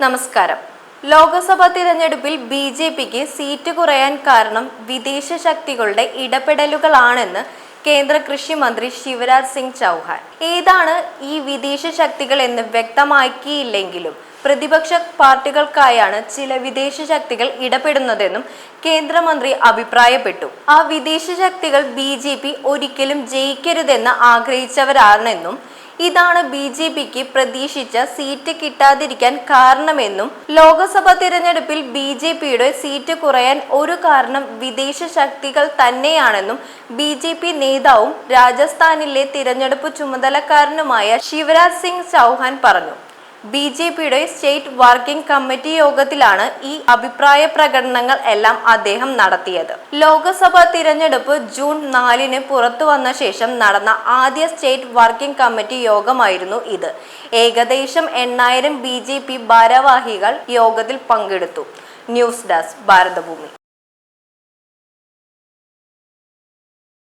നമസ്കാരം. ലോക്സഭാ തിരഞ്ഞെടുപ്പിൽ B J പിക്ക് seat കുറയാൻ കാരണം വിദേശ ശക്തികളുടെ ഇടപെടലുകളാണെന്ന് കേന്ദ്ര കൃഷി മന്ത്രി ശിവരാജ് സിംഗ് ചൗഹാൻ. ഏതാണ് ഈ വിദേശ ശക്തികൾ എന്ന് വ്യക്തമാക്കിയില്ലെങ്കിലും പ്രതിപക്ഷ പാർട്ടികൾക്കായാണ് ചില വിദേശ ശക്തികൾ ഇടപെടുന്നതെന്നും കേന്ദ്രമന്ത്രി അഭിപ്രായപ്പെട്ടു. ആ വിദേശ ശക്തികൾ ബി ഒരിക്കലും ജയിക്കരുതെന്ന് ആഗ്രഹിച്ചവരാണെന്നും ഇതാണ് ബി ജെ പിക്ക് പ്രതീക്ഷിച്ച സീറ്റ് കിട്ടാതിരിക്കാൻ കാരണമെന്നും ലോക്സഭാ തിരഞ്ഞെടുപ്പിൽ ബി ജെ പിയുടെ സീറ്റ് കുറയാൻ ഒരു കാരണം വിദേശ ശക്തികൾ തന്നെയാണെന്നും ബി ജെ പി നേതാവും രാജസ്ഥാനിലെ തിരഞ്ഞെടുപ്പ് ചുമതലക്കാരനുമായ ശിവരാജ് സിംഗ് ചൗഹാൻ പറഞ്ഞു. ബി ജെ പിയുടെ സ്റ്റേറ്റ് വർക്കിംഗ് കമ്മിറ്റി യോഗത്തിലാണ് ഈ അഭിപ്രായ പ്രകടനങ്ങൾ എല്ലാം അദ്ദേഹം നടത്തിയത്. ലോക്സഭാ തിരഞ്ഞെടുപ്പ് ജൂൺ നാലിന് പുറത്തു വന്ന ശേഷം നടന്ന ആദ്യ സ്റ്റേറ്റ് വർക്കിംഗ് കമ്മിറ്റി യോഗമായിരുന്നു ഇത്. ഏകദേശം എണ്ണായിരം ബി ഭാരവാഹികൾ യോഗത്തിൽ പങ്കെടുത്തു. News desk Bharathabhoomi.